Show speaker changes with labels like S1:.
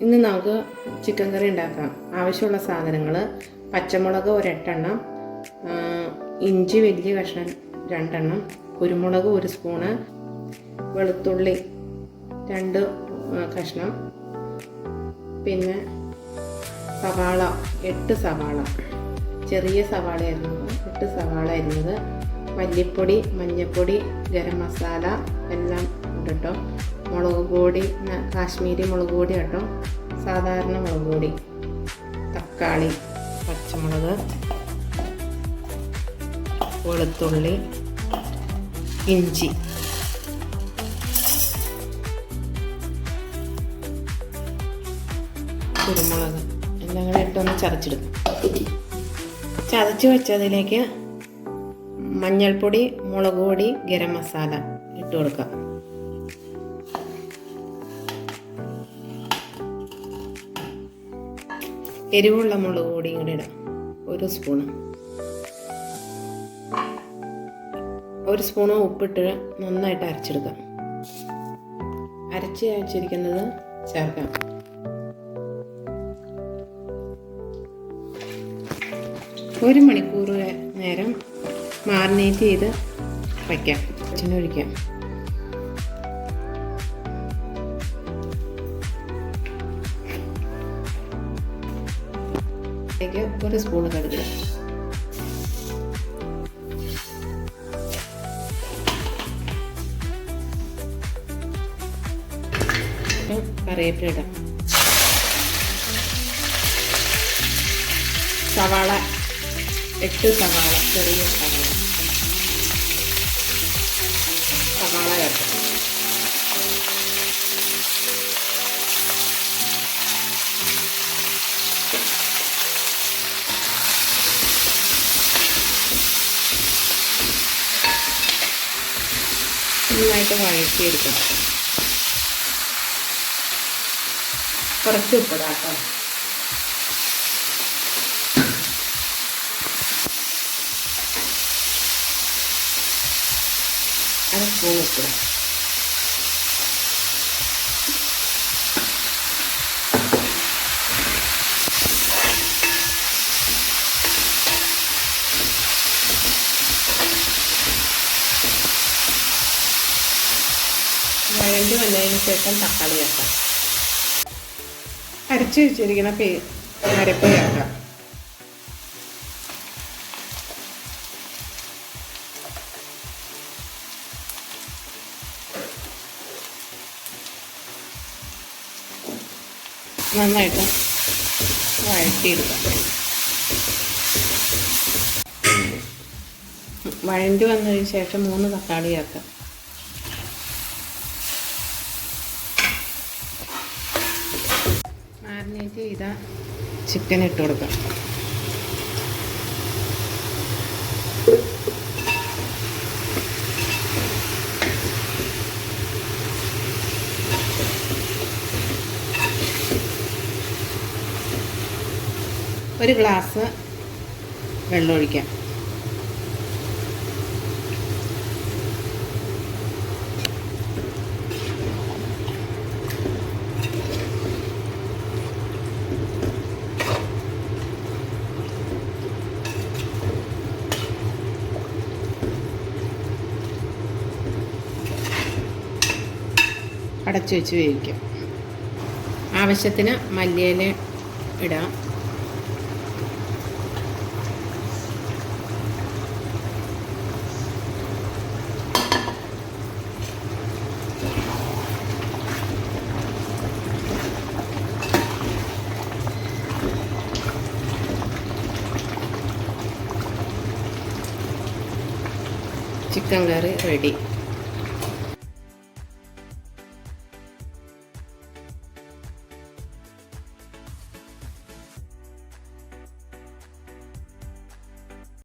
S1: ഇന്ന് നമുക്ക് ചിക്കൻ കറി ഉണ്ടാക്കാം. ആവശ്യമുള്ള സാധനങ്ങൾ പച്ചമുളക് ഒരെട്ടെണ്ണം ഇഞ്ചി വലിയ കഷ്ണം രണ്ടെണ്ണം കുരുമുളക് ഒരു സ്പൂണ് വെളുത്തുള്ളി രണ്ട് കഷ്ണം പിന്നെ സവാള എട്ട് സവാള. ചെറിയ സവാള സവാളയായിരുന്നു എട്ട് സവാള അരിഞ്ഞത് മല്ലിപ്പൊടി മഞ്ഞൾപ്പൊടി ഗരം മസാല കേട്ടോ. മുളക് പൊടി കാശ്മീരി മുളക് പൊടി കേട്ടോ. സാധാരണ മുളക് പൊടി. തക്കാളി പച്ചമുളക് വെളുത്തുള്ളി ഇഞ്ചി. കുരുമുളക് എല്ലാം കൂടെ ഇട്ടൊന്ന് ചതച്ചെടുക്കും. ചതച്ച് വെച്ചതിലേക്ക് മഞ്ഞൾപ്പൊടി മുളക് പൊടി ഗരം മസാല ഇട്ട് കൊടുക്കാം. എരിവുള്ള മുളക് പൊടിയും കൂടെ ഇടാം. ഒരു സ്പൂണ് ഒരു സ്പൂണ് ഉപ്പിട്ട് നന്നായിട്ട് അരച്ചെടുക്കാം. അരച്ച് അരച്ചിരിക്കുന്നത് ചേർക്കാം. ഒരു മണിക്കൂർ നേരം മാറിനേറ്റ് ചെയ്ത് വയ്ക്കാം ഒഴിക്കാം അതിലേക്ക് ഒരു സ്പൂൺ കടുക് കറിവേപ്പില ഇടാം. സവാള എട്ട് സവാള ചെറിയ സവാള. സവാള ചേർക്കാം. നന്നായിട്ട് വഴറ്റിയെടുക്കാം. കുറച്ച് ഉപ്പിടാം കേട്ടോ. അര സ്പൂൺ ഉപ്പിടാം വഴണ്ടി വന്നതിന് ശേഷം തക്കാളി ചേർക്കാം. അരച്ച് വെച്ചിരിക്കുന്ന പേ അരപ്പ് ചേർക്കാം നന്നായിട്ട് വഴറ്റിയെടുക്കാം. വഴണ്ടി വന്നതിന് ശേഷം മൂന്ന് തക്കാളി ചേർക്കാം. മാരിനേറ്റ് ചെയ്ത ചിക്കൻ ഇട്ട് കൊടുക്കാം. ഒരു ഗ്ലാസ് വെള്ളം ഒഴിക്കാം അടച്ചു വെച്ച് വേവിക്കാം. ആവശ്യത്തിന് മല്ലിയില ഇടാം. Chicken curry ready.